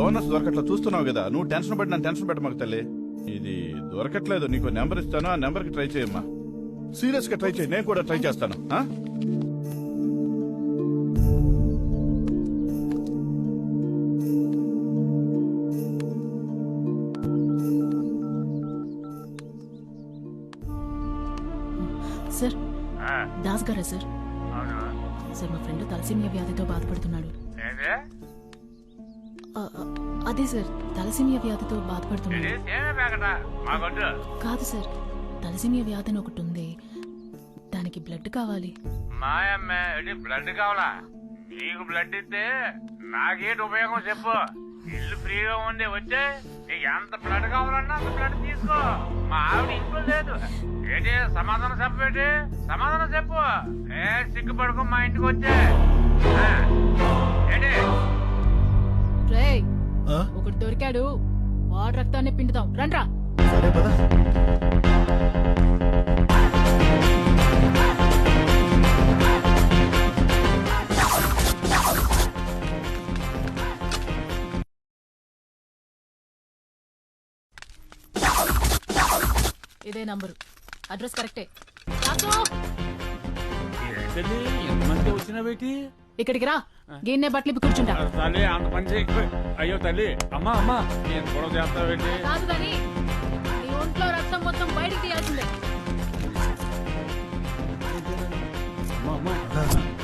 Donors దొరకట్లా చూస్తున్నావు కదా. నువ్వు టెన్షన్ పడి నన్ను టెన్షన్ పెట్టమాకు తల్లి. ఇది దొరకట్లేదు. నీకు నెంబర్ ఇస్తాను. ఆ నెంబర్కి ట్రై చేయమ్మా. సీరియస్గా ట్రై చేయి. నేను కూడా ట్రై చేస్తాను? సార్ దాస్ గారా సార్? సార్ మా ఫ్రెండ్ తలసీమియా వ్యాధితో బాధపడుతున్నాడు. అదే సార్ తలసీమియా వ్యాధితో బాధపడుతున్నాడు కాదు సార్ తలసీమియా వ్యాధి అని ఒకటి ఉంది. దానికి బ్లడ్ కావాలి. మాయమ్మే బ్లడ్ కావాలా? నీకు బ్లడ్ ఇస్తే నాకేంటి ఉపయోగం చెప్పు. ఇల్లు ఫ్రీగా ఉంది వచ్చే. నీకు ఎంత బ్లడ్ కావాలన్నా అంత బ్లడ్ తీసుకో. మా ఆవిడ ఇంట్లో లేదు. ఏంటి? సమాధానం చెప్పేటి సమాధానం చెప్పు. ఏ సిగ్గుపడుకో మా ఇంటికి వచ్చే. ఏంటి? రే ఒకటి దొరికాడు. వాడు రక్తాన్ని పిండుతాం. రండ్రా. సరే పదా. ఇదే నంబరు. అడ్రస్ కరెక్టే. రాసు, ఏంటది? ఎంతమంది వచ్చిన బేటి ఇక్కడికి రా. గిన్నె బట్టలు ఇప్పి కూర్చుంటా తల్లి అంత పని అయ్యో తల్లి అమ్మా అమ్మా నేను గొడవ చేస్తావేంటి? కాదు కానీ నీ ఒంట్లో రక్తం మొత్తం బయటికి తీయాల్సిందే.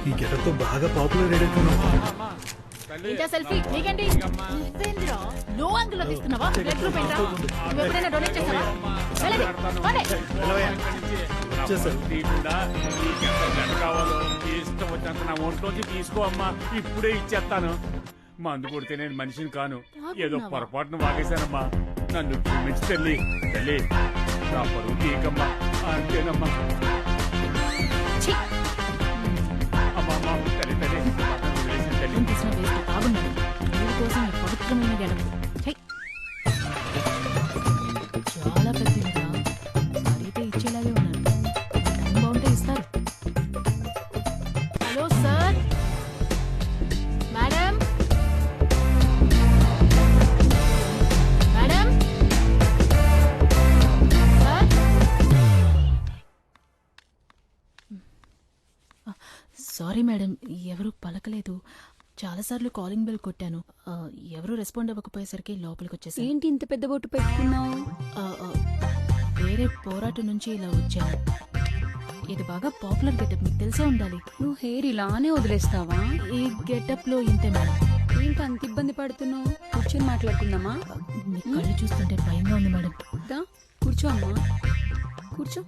ఈ గెటప్తో బాగా పాపులర్ అయ్యేట్టున్నావు ఇంకా సెల్ఫీ నీకేంటి? నువ్వేందిరా? లో తీస్తున్నావా? బ్లడ్ గ్రూప్ ఏంట్రా నువ్వు ఎప్పుడైనా డొనేట్ చేస్తావా? వెళ్ళండి, కావాలో. వచ్చినంత నా ఒంట్లోంచి తీసుకో అమ్మా ఇప్పుడే ఇచ్చేస్తాను మందు కొడితే నేను మనిషిని కాను. ఏదో? పొరపాటును వాగేశానమ్మా. నన్ను క్షమించి తల్లి. తల్లి నా పరువు తీయకమ్మా. అంతేనమ్మా. సారీ మేడం ఎవరు పలకలేదు. చాలాసార్లు కాలింగ్ బెల్ కొట్టాను. ఎవరు రెస్పాండ్ అవ్వకపోయేసరికి లోపలికి వచ్చేసాను ఏంటి ఇంత పెద్ద బొట్టు పెట్టుకున్నావు? వేరే పోరాటం నుంచి ఇలా వచ్చాను. ఇది బాగా పాపులర్ గెటప్ మీకు తెలిసే ఉండాలి. నువ్వు హెయిర్ ఇలానే వదిలేస్తావా? ఈ గెటప్లో ఇంతే మేడం. ఏంటి అంత ఇబ్బంది పడుతున్నావు? కూర్చొని మాట్లాడుకుందామా? మీ కళ్ళు చూస్తుంటే భయంగా ఉంది మేడం. దా కూర్చో అమ్మా. కూర్చో.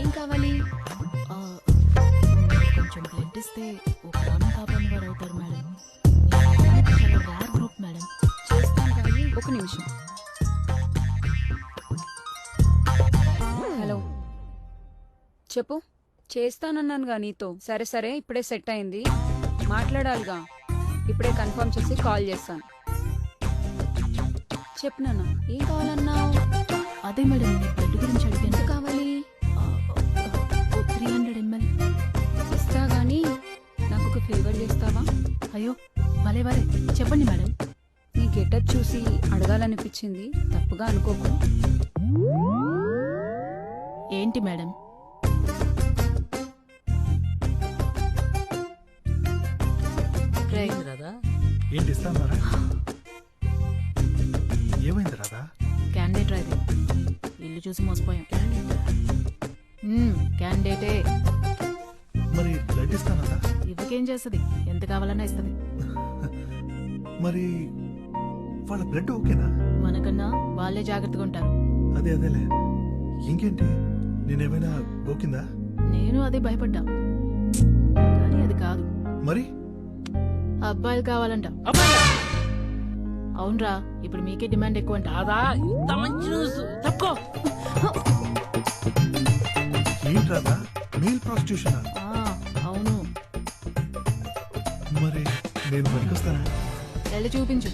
ఏం కావాలి? కొంచెం బ్లడ్ ఇస్తే ఓ ప్రాణం కాపాడిన వారు అవుతారు మేడం. Rare group madam. చేస్తాను కానీ ఒక నిమిషం. హలో. చెప్పు. చేస్తానన్నానుగా నీతో. సరే సరే ఇప్పుడే సెట్ అయింది. మాట్లాడాలిగా. ఇప్పుడే కన్ఫర్మ్ చేసి కాల్ చేస్తాను. చెప్పు నాన్న. ఏం కావాలన్నావు? అదే మేడం బ్లడ్ గురించి అడిగాను. అయ్యో భలే భలే. చెప్పండి మేడం. నీ గెటప్ చూసి అడగాలనిపించింది. తప్పుగా అనుకోకు. ఏంటి మేడం? రేయ్, ఏంటి ఇస్తాన్నారా ఏమైంది రాదా క్యాండిడేట్ రా ఇది. ఇల్లు చూసి మోసపోయాం. క్యాండిడేటే మరి బ్లడ్ ఇస్తానరా ఇవ్వకేం చేస్తుంది? ఎంత కావాలన్నా ఇస్తుంది. మరి వాళ్ళ బ్లడ్ ఓకేనా? మనకన్నా వాళ్ళే జాగ్రత్తగా ఉంటారు. అదే అదేలే. ఇంకేంటి? నేనేమైనా ఓకిందా నేను అదే భయపడ్డా. కానీ అది కాదు. మరి? అబ్బాయిలు కావాలంట. అవునరా ఇప్పుడు మీకే డిమాండ్ ఎక్కువ అంట కాదా ఇంత మంచి న్యూస్ తప్పుకో. ఏంటి రాదా మెయిల్ ప్రాస్టిట్యూషన్? మరి నేను పనికొస్తానా వెళ్ళి చూపించు.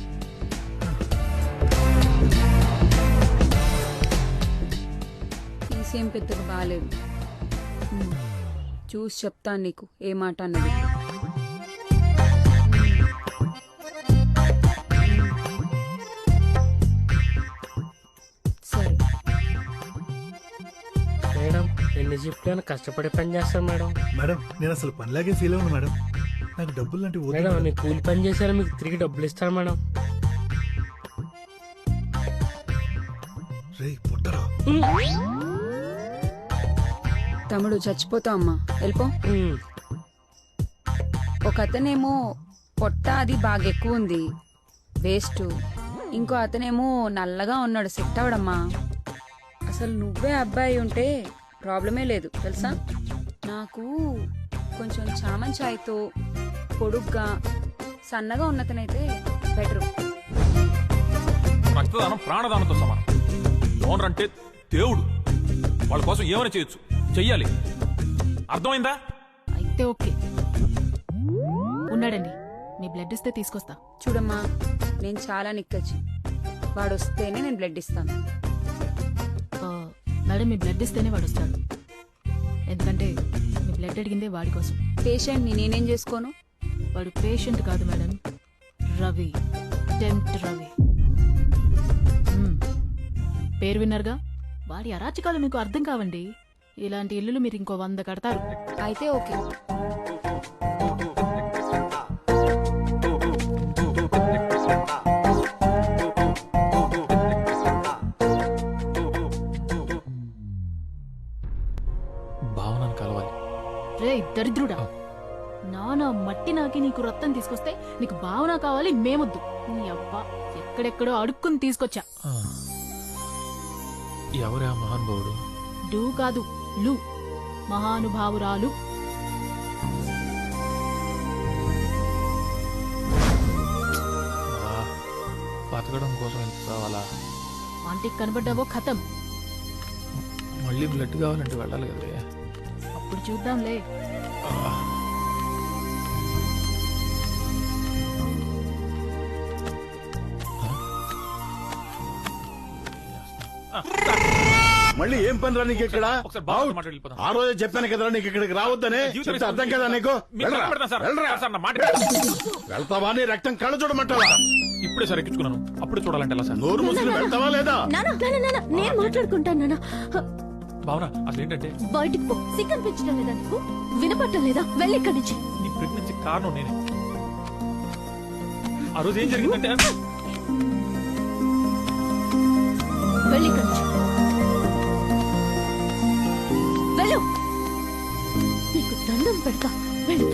తీసేం పెద్దగా బాగాలేదు చూసి చెప్తాను నీకు ఏ మాట అన్నది. మేడం ఎన్ని జిప్లను కష్టపడి పని చేస్తాను మేడం. మేడం నేను అసలు పనిలాగే ఫీల్ అవును మేడం. నాకు డబ్బులు వద్దు మేడం. నేను కూలి పని చేశాను మీకు తిరిగి డబ్బులు ఇస్తాను మేడం? రేయ్ పుట్టరా. తమ్ముడు చచ్చిపోతావు అమ్మా. వెళ్ళిపో. ఒక అతనేమో పొట్ట అది బాగా ఎక్కువ ఉంది. వేస్ట్. ఇంకో అతనేమో నల్లగా ఉన్నాడు సెట్ అవడమ్మా. అసలు నువ్వే అబ్బాయి ఉంటే ప్రాబ్లమే లేదు తెలుసా? నాకు కొంచెం చామన్ ఛాయ్తో పొడుగ్గా సన్నగా ఉన్నతనైతే బెటరు రక్తదానం ప్రాణదానంతో సమానం. డోనర్ అంటే దేవుడు. వాళ్ళ కోసం ఏమైనా చేయొచ్చు. చెయ్యాలి. అర్థమైందా? అయితే ఓకే. ఉన్నాడండి. మీ బ్లడ్ ఇస్తే తీసుకొస్తా. చూడమ్మా నేను చాలా నిక్కచ్చి. వాడు వస్తేనే నేను బ్లడ్ ఇస్తాను. ఆ, మేడం మీ బ్లడ్ ఇస్తేనే వాడు వస్తాడు ఎందుకంటే మీ బ్లడ్ అడిగిందే వాడి కోసం. పేషెంట్ని నేనేం చేసుకోను? వాడు పేషెంట్ కాదు మేడం. రవి. టెంప్ట్ రవి. మ్మ్. పేరు విన్నారుగా? వాడి అరాచకాలు మీకు అర్థం కావండి. ఇలాంటి ఇల్లులు మీరు ఇంకో వంద కడతారు. అయితే ఓకే. భావనను కలవాలి. రే దరిద్రుడా. నానా మట్టి నాకి నీకు రక్తం తీసుకొస్తే నీకు భావన కావాలి మేమొద్దు. నీ అబ్బా ఎక్కడెక్కడో అడుక్కుని తీసుకొచ్చా. ఎవరే మహానుభావుడు? డూ కాదు లు. మహానుభావురాలు. బతకడం కోసం ఎంత కావాలా? ఆంటీకి కనబడ్డావో ఖతం మళ్ళీ బ్లడ్ కావాలంటే వెళ్ళాలి కదే అప్పుడు చూద్దాంలే. మళ్ళీ ఏం పని రా నీకు ఇక్కడ? ఒకసారి బాగా Out. మాట్లాడి వెళ్ళిపోతాం. ఆ రోజే చెప్పాను కదరా నీకు ఇక్కడికి రావద్దని జీవితం చెప్తే అర్థం కదా నీకు? మీకు వెళ్ళరా, దండం పెడతాను సార్. వెళ్ళరా. సార్, నా మాట వినండి. వెళ్తావా నీ రక్తం కళ్ళ చూడమంటావా? ఇప్పుడే సార్ ఎక్కించుకున్నాను. అప్పుడే చూడాలంటే ఎలా సార్? నోరు మూసుకుని వెళ్తావా లేదా? నానా నానా నానా నేను మాట్లాడుకుంటాను నానా. భావన అసలు ఏంటంటే బయటికి పో. సిగ్గు అనిపించడం లేదా నీకు? వినపడటం లేదా? వెళ్ళి ఇక్కడి నుంచి. నీ ప్రెగ్నెన్సీ కారణం నేనే. ఆ రోజు ఏం జరిగిందంటే? వెళ్ళి ఇక్కడి నుంచి. దండం పెడతా వెళ్ళు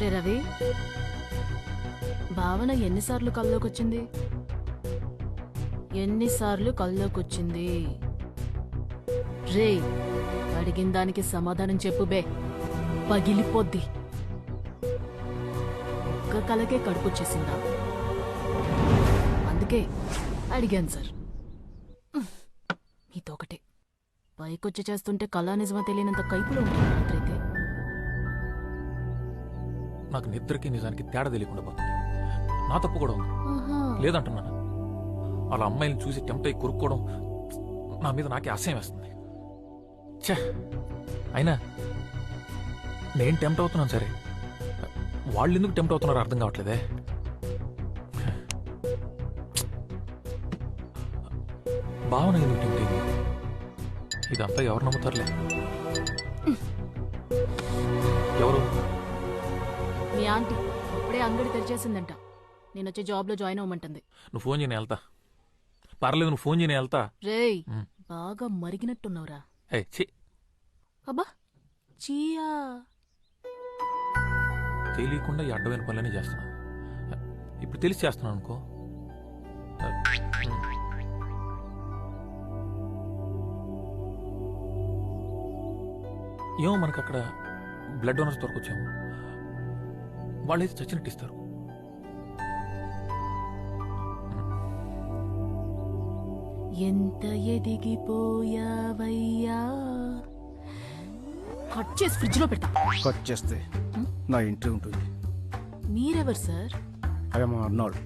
రే రవి భావన ఎన్నిసార్లు కల్లోకి వచ్చింది ఎన్నిసార్లు కల్లోకొచ్చింది రే అడిగిన దానికి సమాధానం చెప్పు బే. పగిలిపోద్ది. ఒక్క కలకే కడుపుచ్చేసిందా? అందుకే అడిగాను సార్. మీతో ఒకటే పైకొచ్చి చేస్తుంటే కళా నిజమా తెలియనంత కైపులో ఉంటుంది రాత్రైతే? నాకు నిద్రకి నిజానికి తేడా తెలియకుండా పోతుంది. నా తప్పు కూడా ఉంది. లేదంటున్నాను? వాళ్ళ అమ్మాయిని చూసి టెంప్ట్ అయి కొరుక్కోవడం నా మీద నాకే అసహ్యం వేస్తుంది. ఛే! అయినా నేను టెంప్ట్ అవుతున్నాను సరే. వాళ్ళు ఎందుకు టెంప్ట్ అవుతున్నారో అర్థం కావట్లేదే. భావన ఎందుకు టెంప్ట్ అయింది? ఇదంతా ఎవరు నమ్ముతారులే? ఎవరు? మీ ఆంటీ అప్పుడే అంగడి తెరిచేసిందంట. నేను వచ్చి జాబ్లో జాయిన్ అవ్వమంటుంది. నువ్వు ఫోన్ చేయని వెళ్తా. పర్లేదు నువ్వు ఫోన్ చేయని వెళ్తా. రేయ్ మ్. బాగా మరిగినట్టున్నావురా. ఏ ఛీ. అబ్బా చీయా. తెలియకుండా ఈ అడ్డమైన పనులన్నీ చేస్తున్నా ఇప్పుడు తెలిసి చేస్తున్నాను అనుకో. ఏమో మనకు అక్కడ బ్లడ్ డోనర్స్ దొరకొచ్చాము. వాళ్ళైతే చచ్చినట్టు ఇస్తారు. ఎంత ఎదిగిపోయావయ్యా? కట్ చేసి ఫ్రిడ్జ్లో పెడతా. కట్ చేస్తే నా ఇంటి ఉంటుంది. మీరెవరు sir? I'm Arnold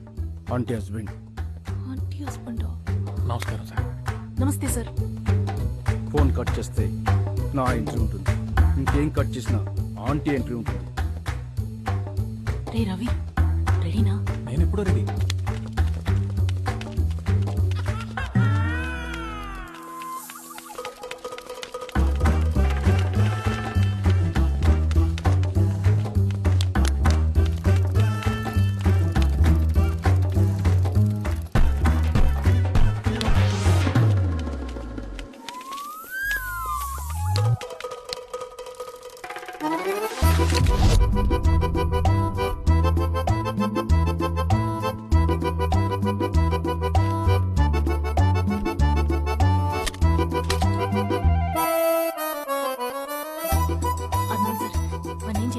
aunty husband. Aunty husband? నమస్కారం సార్. నమస్తే సార్. ఫోన్ కట్ చేస్తే నా ఎంట్రీ ఉంటుంది. ఇంకేం కట్ చేసినా ఆంటీ ఎంట్రీ ఉంటుంది. రే రవి రెడీనా? నేను ఎప్పుడో రెడీ.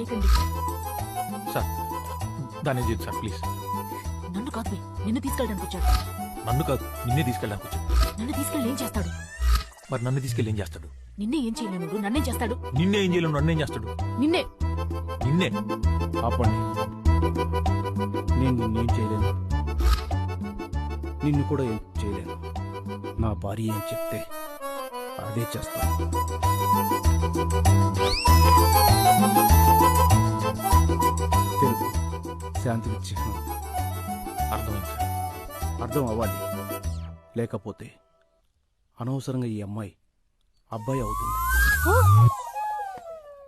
చేయకండి సార్ దాన్ని చేయదు సార్ ప్లీజ్. నన్ను కాదు బే, నిన్ను తీసుకెళ్ళడానికి వచ్చాడు. నన్ను కాదు నిన్నే తీసుకెళ్ళడానికి వచ్చాడు. నన్ను తీసుకెళ్ళి ఏం చేస్తాడు? మరి నన్ను తీసుకెళ్ళి ఏం చేస్తాడు? నిన్నే ఏం చేయలేను నన్నే చేస్తాడు? నిన్నే ఏం చేయలేను నన్ను చేస్తాడు? నిన్నే. నిన్నే. ఆపండి నేను నిన్నేం చేయలేను. నిన్ను కూడా ఏం చేయలేను. నా భార్య ఏం చెప్తే అదే చేస్తాను. తెలుగు శాంతికి చిహ్నం. అర్థమైంది. అర్థం అవ్వాలి. లేకపోతే అనవసరంగా ఈ అమ్మాయి అబ్బాయి అవుతుంది!